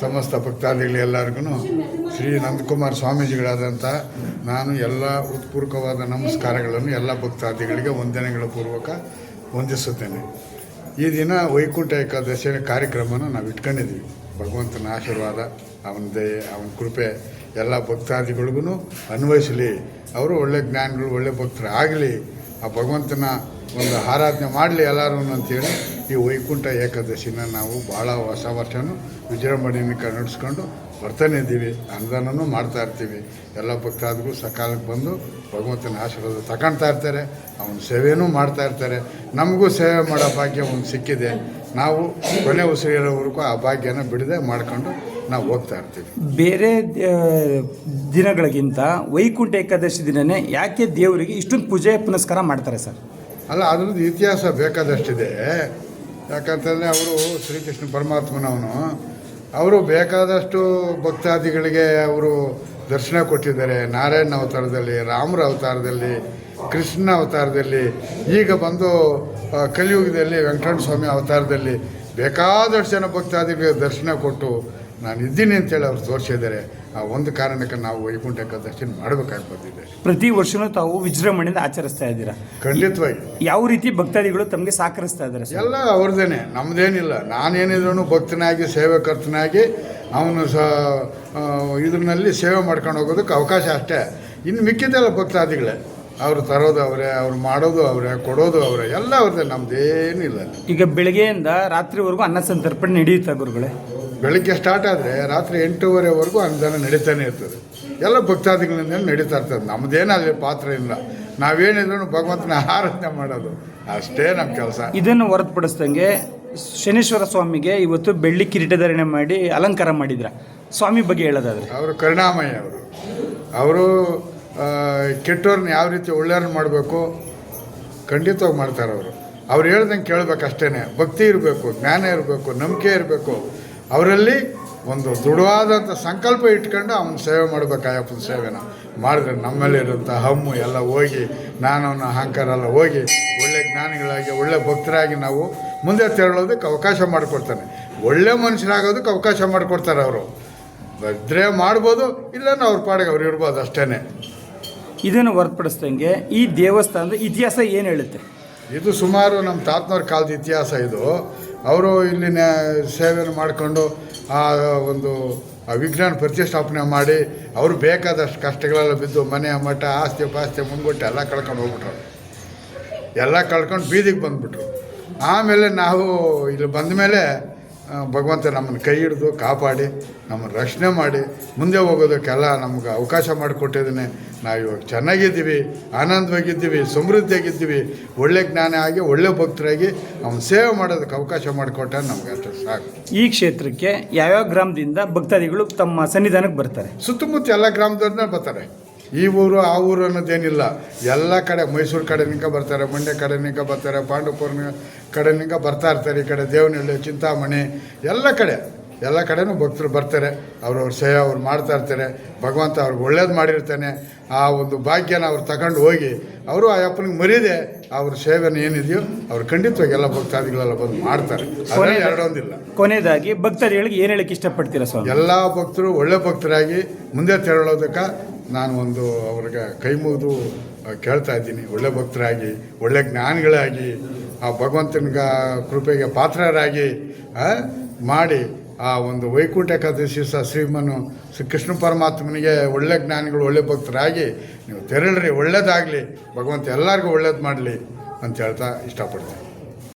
ಸಮಸ್ತ ಭಕ್ತಾದಿಗಳೆಲ್ಲರಿಗೂ ಶ್ರೀ ನಂದಕುಮಾರ್ ಸ್ವಾಮೀಜಿಗಳಾದಂಥ ನಾನು ಎಲ್ಲ ಉತ್ಪೂರ್ವಕವಾದ ನಮಸ್ಕಾರಗಳನ್ನು ಎಲ್ಲ ಭಕ್ತಾದಿಗಳಿಗೆ ವಂದನೆಗಳ ಪೂರ್ವಕ ವಂದಿಸುತ್ತೇನೆ. ಈ ದಿನ ವೈಕುಂಠ ಏಕಾದಶಿಯ ಕಾರ್ಯಕ್ರಮನ ನಾವು ಇಟ್ಕೊಂಡಿದ್ದೀವಿ. ಭಗವಂತನ ಆಶೀರ್ವಾದ, ಅವನ ದಯೆ, ಅವನ ಕೃಪೆ ಎಲ್ಲ ಭಕ್ತಾದಿಗಳಿಗೂ ಅನ್ವಯಿಸಲಿ. ಅವರು ಒಳ್ಳೆ ಜ್ಞಾನಿಗಳು, ಒಳ್ಳೆ ಭಕ್ತರು ಆಗಲಿ. ಆ ಭಗವಂತನ ಒಂದು ಆರಾಧನೆ ಮಾಡಲಿ ಎಲ್ಲರೂ ಅಂತೇಳಿ ಈ ವೈಕುಂಠ ಏಕಾದಶಿನ ನಾವು ಭಾಳ ಹೊಸ ವರ್ಷನೂ ವಿಜೃಂಭಣೆಯನ್ನು ನಡೆಸ್ಕೊಂಡು ಬರ್ತಾನೆ ಇದ್ದೀವಿ. ಅನುದಾನನೂ ಮಾಡ್ತಾ ಇರ್ತೀವಿ. ಎಲ್ಲ ಭಕ್ತಾದಿಗಳು ಸಕಾಲಕ್ಕೆ ಬಂದು ಭಗವಂತನ ಆಶೀರ್ವಾದ ತಗೊಳ್ತಾ ಇರ್ತಾರೆ. ಅವನ ಸೇವೆಯೂ ಮಾಡ್ತಾ ಇರ್ತಾರೆ. ನಮಗೂ ಸೇವೆ ಮಾಡೋ ಭಾಗ್ಯ ಒಂದು ಸಿಕ್ಕಿದೆ. ನಾವು ಕೊನೆ ಉಸಿರಿರೋವರೆಗೂ ಆ ಭಾಗ್ಯನ ಬಿಡದೆ ಮಾಡ್ಕೊಂಡು ನಾವು ಹೋಗ್ತಾ ಇರ್ತೀವಿ. ಬೇರೆ ದಿನಗಳಿಗಿಂತ ವೈಕುಂಠ ಏಕಾದಶಿ ದಿನನೇ ಯಾಕೆ ದೇವರಿಗೆ ಇಷ್ಟೊಂದು ಪೂಜೆ ಪುನಸ್ಕಾರ ಮಾಡ್ತಾರೆ ಸರ್? ಅಲ್ಲ, ಅದ್ರದ್ದು ಇತಿಹಾಸ ಬೇಕಾದಷ್ಟಿದೆ. ಯಾಕಂತಂದರೆ ಅವರು ಶ್ರೀಕೃಷ್ಣ ಪರಮಾತ್ಮನವನು. ಅವರು ಬೇಕಾದಷ್ಟು ಭಕ್ತಾದಿಗಳಿಗೆ ಅವರು ದರ್ಶನ ಕೊಟ್ಟಿದ್ದಾರೆ. ನಾರಾಯಣ ಅವತಾರದಲ್ಲಿ, ರಾಮರ ಅವತಾರದಲ್ಲಿ ಕೃಷ್ಣ ಅವತಾರದಲ್ಲಿ, ಈಗ ಬಂದು ಕಲಿಯುಗದಲ್ಲಿ ವೆಂಕಟರಮಣ ಸ್ವಾಮಿ ಅವತಾರದಲ್ಲಿ ಬೇಕಾದಷ್ಟು ಜನ ಭಕ್ತಾದಿಗಳಿಗೆ ದರ್ಶನ ಕೊಟ್ಟು ನಾನು ಇದ್ದೀನಿ ಅಂತೇಳಿ ಅವ್ರು ತೋರಿಸಿದ್ದಾರೆ. ಆ ಒಂದು ಕಾರಣಕ್ಕೆ ನಾವು ವೈಕುಂಠ ಏಕಾದಶಿ ಮಾಡಬೇಕಾಗಿ ಬಂದಿದೆ ಪ್ರತಿ ವರ್ಷನೂ ತಾವು ವಿಜೃಂಭಣೆಯಿಂದ ಆಚರಿಸ್ತಾ ಇದ್ದೀರಾ? ಖಂಡಿತವಾಗಿ. ಯಾವ ರೀತಿ ಭಕ್ತಾದಿಗಳು ತಮಗೆ ಸಹಕರಿಸ್ತಾ ಇದ್ದಾರೆ ಸರ್? ಎಲ್ಲ ಅವ್ರದ್ದೇನೆ ನಮ್ಮದೇನಿಲ್ಲ ನಾನೇನಿದ್ರು ಭಕ್ತನಾಗಿ ಸೇವಕರ್ತನಾಗಿ ಅವನು ಸ ಇದರಲ್ಲಿ ಸೇವೆ ಮಾಡ್ಕೊಂಡು ಹೋಗೋದಕ್ಕೆ ಅವಕಾಶ ಅಷ್ಟೇ. ಇನ್ನು ಮಿಕ್ಕಿದ್ದೆಲ್ಲ ಭಕ್ತಾದಿಗಳೇ. ಅವ್ರು ತರೋದು ಅವರೇ ಅವ್ರು ಮಾಡೋದು ಅವರೇ ಕೊಡೋದು ಅವರೇ ಎಲ್ಲ ಅವ್ರದ್ದೇ ನಮ್ಮದೇನಿಲ್ಲ ಈಗ ಬೆಳಗ್ಗೆಯಿಂದ ರಾತ್ರಿವರೆಗೂ ಅನ್ನ ಸಂತರ್ಪಣೆ ನಡೆಯುತ್ತಾ ಗುರುಗಳೇ? ಬೆಳಿಗ್ಗೆ ಸ್ಟಾರ್ಟ್ ಆದರೆ ರಾತ್ರಿ ಎಂಟೂವರೆವರೆಗೂ ಅನುದಾನ ನಡೀತಾನೆ ಇರ್ತದೆ. ಎಲ್ಲ ಭಕ್ತಾದಿಗಳಿಂದ ನಡೀತಾ ಇರ್ತದೆ. ನಮ್ಮದೇನು ಅಲ್ಲಿ ಪಾತ್ರ ಇಲ್ಲ. ನಾವೇನಿದ್ರು ಭಗವಂತನ ಆರಾಧನೆ ಮಾಡೋದು. ಅಷ್ಟೇ ನಮ್ಮ ಕೆಲಸ. ಇದನ್ನು ಹೊರತುಪಡಿಸ್ದಂಗೆ ಶನೇಶ್ವರ ಸ್ವಾಮಿಗೆ ಇವತ್ತು ಬೆಳ್ಳಿ ಕಿರೀಟಧಾರಣೆ ಮಾಡಿ ಅಲಂಕಾರ ಮಾಡಿದ್ರ. ಸ್ವಾಮಿ ಬಗ್ಗೆ ಹೇಳೋದಾದ್ರೆ. ಅವರು ಕರುಣಾಮಯ್ಯ ಅವರು. ಅವರು ಕೆಟ್ಟವ್ರನ್ನ ಯಾವ ರೀತಿ ಒಳ್ಳೆಯವ್ರನ್ನ ಮಾಡಬೇಕು? ಖಂಡಿತವಾಗಿ ಮಾಡ್ತಾರೆ ಅವರು ಅವ್ರು ಹೇಳ್ದಂಗೆ ಕೇಳಬೇಕು ಅಷ್ಟೇ ಭಕ್ತಿ ಇರಬೇಕು ಜ್ಞಾನ ಇರಬೇಕು ನಂಬಿಕೆ ಇರಬೇಕು. ಅವರಲ್ಲಿ ಒಂದು ದೃಢವಾದಂಥ ಸಂಕಲ್ಪ ಇಟ್ಕೊಂಡು ಅವನ ಸೇವೆ ಮಾಡಬೇಕು ಅಯ್ಯಪ್ಪನ ಸೇವೆನ ಮಾಡಿದ್ರೆ ನಮ್ಮಲ್ಲಿರುವಂಥ ಹಮ್ಮು ಎಲ್ಲ ಹೋಗಿ ನಾನು ಅವನ ಅಹಂಕಾರ ಎಲ್ಲ ಹೋಗಿ ಒಳ್ಳೆ ಜ್ಞಾನಿಗಳಾಗಿ ಒಳ್ಳೆ ಭಕ್ತರಾಗಿ ನಾವು ಮುಂದೆ ತೆರಳೋದಕ್ಕೆ ಅವಕಾಶ ಮಾಡಿಕೊಡ್ತಾನೆ. ಒಳ್ಳೆ ಮನುಷ್ಯರಾಗೋದಕ್ಕೆ ಅವಕಾಶ ಮಾಡಿಕೊಡ್ತಾರೆ ಅವರು. ಇದ್ರೆ ಮಾಡ್ಬೋದು ಇಲ್ಲ ಅವ್ರ ಪಾಡಿಗೆ ಅವ್ರು ಇರ್ಬೋದು ಅಷ್ಟೇ ಇದನ್ನು ಹೊರತುಪಡಿಸ್ದಂಗೆ ಈ ದೇವಸ್ಥಾನದ ಇತಿಹಾಸ ಏನು ಹೇಳುತ್ತೆ? ಇದು ಸುಮಾರು ನಮ್ಮ ತಾತನವ್ರ ಕಾಲದ ಇತಿಹಾಸ ಇದು. ಅವರು ಇಲ್ಲಿನ ಸೇವೆಯನ್ನು ಮಾಡಿಕೊಂಡು ಆ ಒಂದು ವಿಜ್ಞಾನ ಪ್ರತಿಷ್ಠಾಪನೆ ಮಾಡಿ, ಅವರು ಬೇಕಾದಷ್ಟು ಕಷ್ಟಗಳೆಲ್ಲ ಬಿದ್ದು ಮನೆ, ಮಠ, ಆಸ್ತಿ, ಪಾಸ್ತಿ ಮುಂದ್ಬಿಟ್ಟು ಎಲ್ಲ ಕಳ್ಕೊಂಡು ಹೋಗ್ಬಿಟ್ರು. ಎಲ್ಲ ಕಳ್ಕೊಂಡು ಬೀದಿಗೆ ಬಂದುಬಿಟ್ರು. ಆಮೇಲೆ ನಾವು ಇಲ್ಲಿ ಬಂದ ಮೇಲೆ ಭಗವಂತ ನಮ್ಮನ್ನು ಕೈ ಹಿಡಿದು ಕಾಪಾಡಿ ನಮ್ಮನ್ನು ರಕ್ಷಣೆ ಮಾಡಿ ಮುಂದೆ ಹೋಗೋದಕ್ಕೆಲ್ಲ ನಮ್ಗೆ ಅವಕಾಶ ಮಾಡಿಕೊಟ್ಟಿದ್ದಾನೆ. ನಾವು ಇವಾಗ ಚೆನ್ನಾಗಿದ್ದೀವಿ ಆನಂದವಾಗಿದ್ದೀವಿ ಸಮೃದ್ಧಿಯಾಗಿದ್ದೀವಿ ಒಳ್ಳೆ ಜ್ಞಾನ ಆಗಿ ಒಳ್ಳೆ ಭಕ್ತರಾಗಿ ಅವನ ಸೇವೆ ಮಾಡೋದಕ್ಕೆ ಅವಕಾಶ ಮಾಡಿಕೊಟ್ಟ ನಮ್ಗೆ ಅಷ್ಟು ಸಾಕು. ಈ ಕ್ಷೇತ್ರಕ್ಕೆ ಯಾವ್ಯಾವ ಗ್ರಾಮದಿಂದ ಭಕ್ತಾದಿಗಳು ತಮ್ಮ ಸನ್ನಿಧಾನಕ್ಕೆ ಬರ್ತಾರೆ? ಸುತ್ತಮುತ್ತ ಎಲ್ಲ ಗ್ರಾಮದವ್ರನ್ನ ಬರ್ತಾರೆ. ಈ ಊರು, ಆ ಊರು ಅನ್ನೋದೇನಿಲ್ಲ. ಎಲ್ಲ ಕಡೆ ಮೈಸೂರು ಕಡೆನಿಂದ ಬರ್ತಾರೆ, ಮಂಡ್ಯ ಕಡೆನಿಂದ ಬರ್ತಾರೆ ಪಾಂಡವಪುರ ಕಡೆನಿಂದ ಬರ್ತಾ ಇರ್ತಾರೆ ಈ ಕಡೆ ದೇವನಹಳ್ಳಿ, ಚಿಂತಾಮಣಿ, ಎಲ್ಲ ಕಡೆ. ಎಲ್ಲ ಕಡೆನೂ ಭಕ್ತರು ಬರ್ತಾರೆ. ಅವ್ರವ್ರ ಸೇವೆ ಅವ್ರು ಮಾಡ್ತಾ ಇರ್ತಾರೆ. ಭಗವಂತ ಅವ್ರಿಗೆ ಒಳ್ಳೇದು ಮಾಡಿರ್ತಾನೆ. ಆ ಒಂದು ಭಾಗ್ಯನ ಅವ್ರು ತಗೊಂಡು ಹೋಗಿ ಅವರು ಆ ಅಪ್ಪನಿಗೆ ಮರೀದೆ ಅವ್ರ ಸೇವೆನ ಏನಿದೆಯೋ ಅವ್ರು ಖಂಡಿತವಾಗಿ ಎಲ್ಲ ಭಕ್ತಾದಿಗಳೆಲ್ಲ ಬಂದು ಮಾಡ್ತಾರೆ. ಎರಡೊಂದಿಲ್ಲ. ಕೊನೆಯದಾಗಿ ಭಕ್ತಾದಿಗಳಿಗೆ ಏನು ಹೇಳಕ್ಕೆ ಇಷ್ಟಪಡ್ತೀರಾ ಸ್ವಾಮಿ? ಎಲ್ಲ ಭಕ್ತರು ಒಳ್ಳೆ ಭಕ್ತರಾಗಿ ಮುಂದೆ ತೆರಳೋದಕ್ಕೆ ನಾನು ಒಂದು ಅವ್ರಿಗೆ ಕೈ ಮುಗಿದು ಕೇಳ್ತಾ ಇದ್ದೀನಿ. ಒಳ್ಳೆ ಭಕ್ತರಾಗಿ ಒಳ್ಳೆ ಜ್ಞಾನಿಗಳಾಗಿ ಆ ಭಗವಂತನ ಕೃಪೆಗೆ ಪಾತ್ರರಾಗಿ ಮಾಡಿ ಆ ಒಂದು ವೈಕುಂಠ ಏಕಾದಶಿ ಸಹ ಶ್ರೀಮನು ಶ್ರೀ ಕೃಷ್ಣ ಪರಮಾತ್ಮನಿಗೆ ಒಳ್ಳೆ ಜ್ಞಾನಿಗಳು, ಒಳ್ಳೆ ಭಕ್ತರಾಗಿ ನೀವು ತೆರಳ್ರಿ, ಒಳ್ಳೇದಾಗಲಿ, ಭಗವಂತ ಎಲ್ಲರಿಗೂ ಒಳ್ಳೇದು ಮಾಡಲಿ ಅಂತ ಹೇಳ್ತಾ ಇಷ್ಟಪಡ್ತೀನಿ.